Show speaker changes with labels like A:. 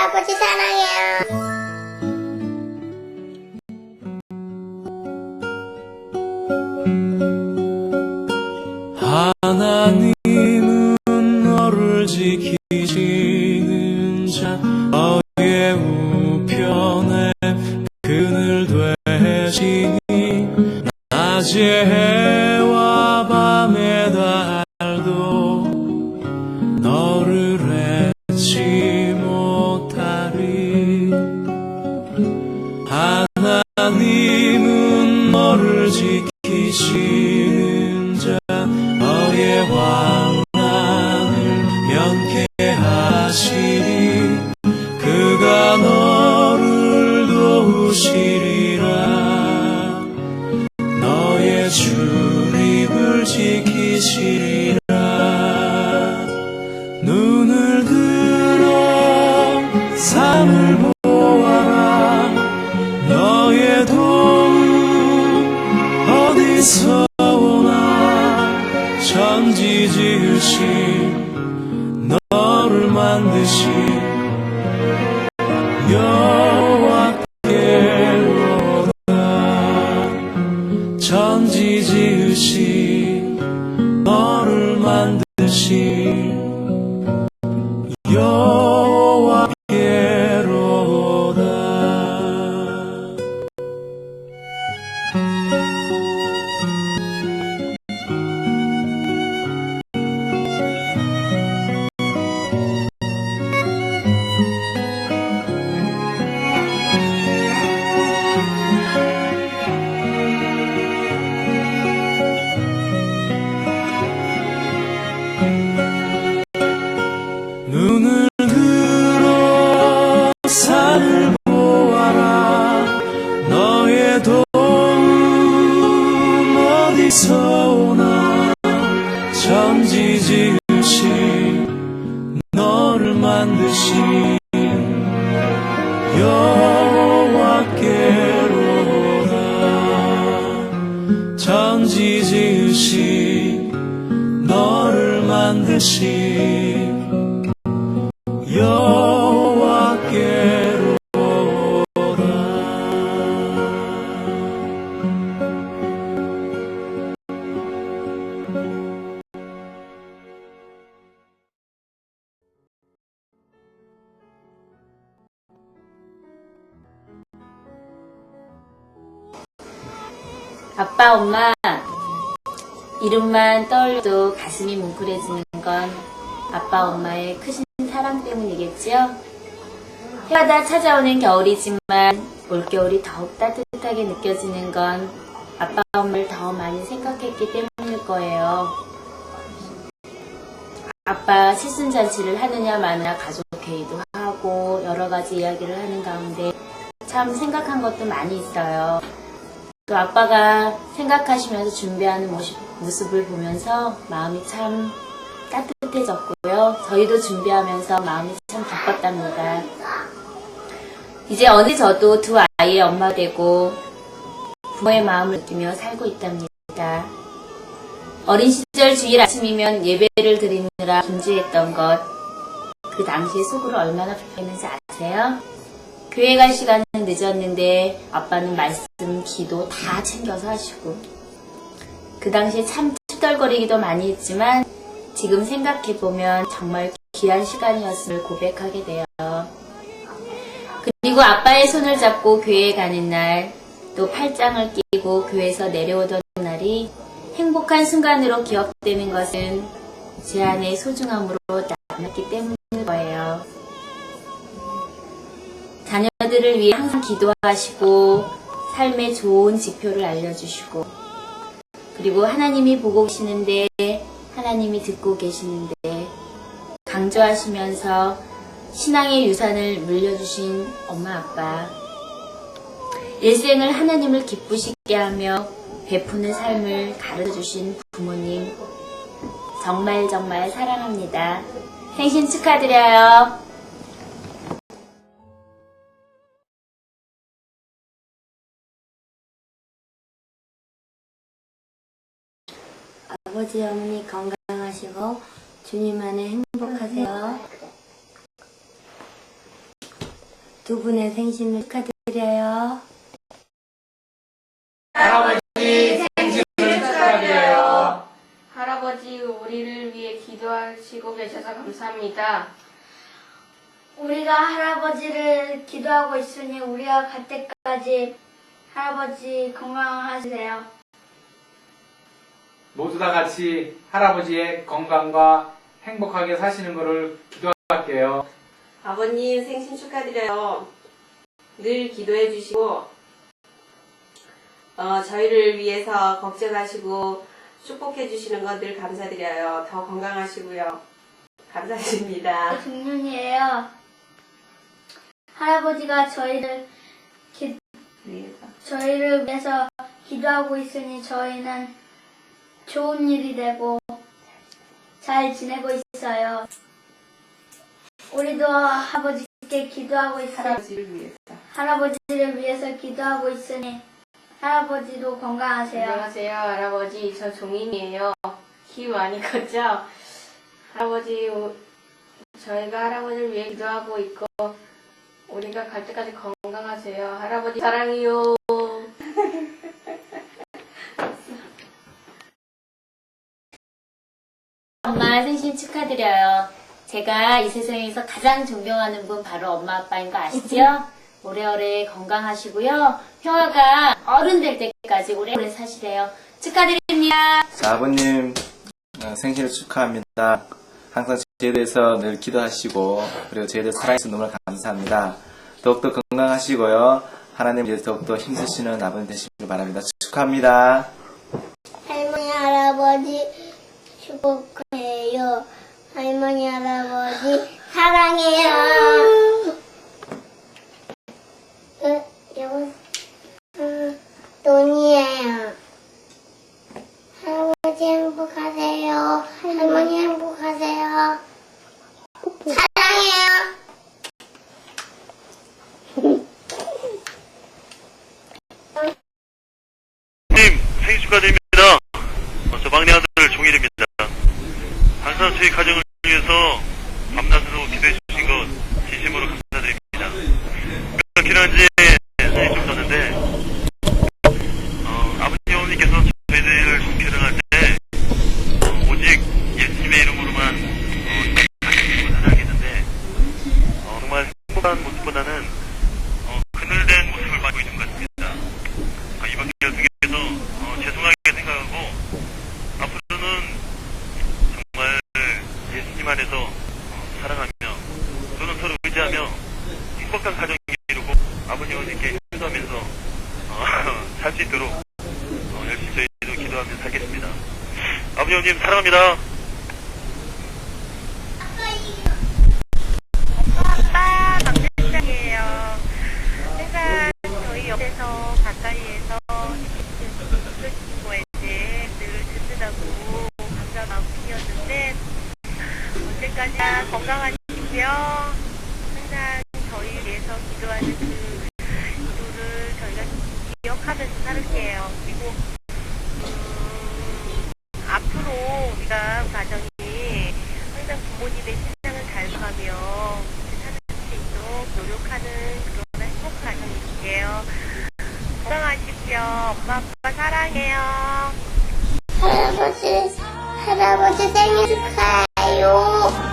A: 아버지 사랑해요.
B: 지키시리라 눈을 들어 산을 보아라. 너의 도움 어디서 오나. 천지 지으신 너를 만드신
C: 아빠, 엄마, 이름만 떠올려도 가슴이 뭉클해지는 건 아빠, 엄마의 크신 사랑 때문이겠지요? 해마다 찾아오는 겨울이지만 올겨울이 더욱 따뜻하게 느껴지는 건 아빠, 엄마를 더 많이 생각했기 때문일 거예요. 아빠 칠순잔치를 하느냐 마느냐 가족 회의도 하고 여러 가지 이야기를 하는 가운데 참 생각한 것도 많이 있어요. 또 아빠가 생각하시면서 준비하는 모습, 모습을 보면서 마음이 참 따뜻해졌고요. 저희도 준비하면서 마음이 참 기뻤답니다. 이제 어느 저도 두 아이의 엄마 되고 부모의 마음을 느끼며 살고 있답니다. 어린 시절 주일 아침이면 예배를 드리느라 분주했던 것, 그 당시에 속으로 얼마나 불편했는지 아세요? 교회 갈 시간은 늦었는데 아빠는 말씀, 기도 다 챙겨서 하시고 그 당시에 참 투덜거리기도 많이 했지만 지금 생각해보면 정말 귀한 시간이었음을 고백하게 돼요. 그리고 아빠의 손을 잡고 교회에 가는 날, 또 팔짱을 끼고 교회에서 내려오던 날이 행복한 순간으로 기억되는 것은 제 안의 소중함으로 남았기 때문일 거예요. 자녀들을 위해 항상 기도하시고 삶의 좋은 지표를 알려주시고 그리고 하나님이 보고 계시는데 하나님이 듣고 계시는데 강조하시면서 신앙의 유산을 물려주신 엄마 아빠 일생을 하나님을 기쁘시게 하며 베푸는 삶을 가르쳐주신 부모님 정말 정말 사랑합니다. 생신 축하드려요.
A: 아버지, 어머니 건강 하시고 주님 안에 행복하세요. 두 분의 생신을 축하드려요.
D: 할아버지 우리를 위해 기도하시고 계셔서 감사합니다.
A: 우리가 할아버지를 기도하고 있으니 우리가 갈 때까지 할아버지 건강하세요.
E: 모두 다 같이 할아버지의 건강과 행복하게 사시는 것을 기도할게요.
F: 아버님 생신 축하드려요. 늘 기도해 주시고 어, 저희를 위해서 걱정하시고 축복해 주시는 거늘 감사드려요. 더 건강하시고요. 감사드립니다.
A: 중년이에요. 할아버지가 저희를 기, 저희를 위해서 기도하고 있으니 저희는 좋은 일이 되고 잘 지내고 있어요. 우리도 할아버지께 기도하고 있어요.
F: 할아버지를 위해서.
A: 할아버지를 위해서 기도하고 있으니 할아버지도 건강하세요.
D: 안녕하세요 할아버지 저 종인이에요. 키 많이 컸죠? 할아버지 우- 저희가 할아버지를 위해 기도하고 있고 우리가 갈 때까지 건강하세요. 할아버지 사랑해요.
C: 엄마 생신 축하드려요. 제가 이 세상에서 가장 존경하는 분 바로 엄마 아빠인 거 아시죠? 오래오래 건강하시고요. 효아가 어른 될 때까지 오래오래 사시래요. 축하드립니다.
G: 자, 아버님 어, 생신을 축하합니다. 항상 저에 대해서 늘 기도하시고 그리고 저에 대해서 사랑해주셔서 너무 감사합니다. 더욱더 건강하시고요. 하나님 위해서 더욱더 힘쓰시는 아버님 되시길 바랍니다. 축하합니다.
H: 할머니 할아버지 축복해요. 할머니 할아버지 사랑해요. 어, 여보, 어, 돈이에요. 할아버지 행복하세요. 할머니 행복하세요. 사랑해요.
I: 님 생일 축하드립니다. 어, 저 막내 아들 종일입니다. 항상 저희 가정을 위해서 밤낮으로 기도해 주신 것 진심으로 감사드립니다. 몇 지난주에 생일 좀 졌는데 어, 아버님 어머니께서 저희들을 속죄를 할때 어, 오직 예수님의 이름으로만 어, 가르치고 살아야겠는데 어, 정말 행복한 모습보다는 어, 그늘된 모습을 보이고 있는 것 같습니다. 아, 이번 기회를 통해서 어, 죄송하게 생각하고 앞으로는 정말 예수님 안에서 어, 사랑하며 또는 서로 의지하며 행복한 가정이 이루고 아버님 어머니께 효도하면서 어, 살 수 있도록 어, 열심히 저희도 기도하며 살겠습니다. 아버님 어머님 사랑합니다.
J: 오빠 박대장이에요. 항상 저희 옆에서 가까이에서 이렇게 거에 대해 늘 든든하고 감사하고 분이었는데 언제까지나 건강하시고요. 항상 저희 위해서 기도하는 그 기도를 저희가 기억하면서 살을게요. 그리고 음, 앞으로 우리가 가정이 항상 부모님의 신앙을 닮아가며 사는 수 있도록 노력하는 그런 행복한 가정이 될게요. 건강하시고요. 엄마 아빠 사랑해요.
H: 할아버지, 할아버지 생일 축하해요.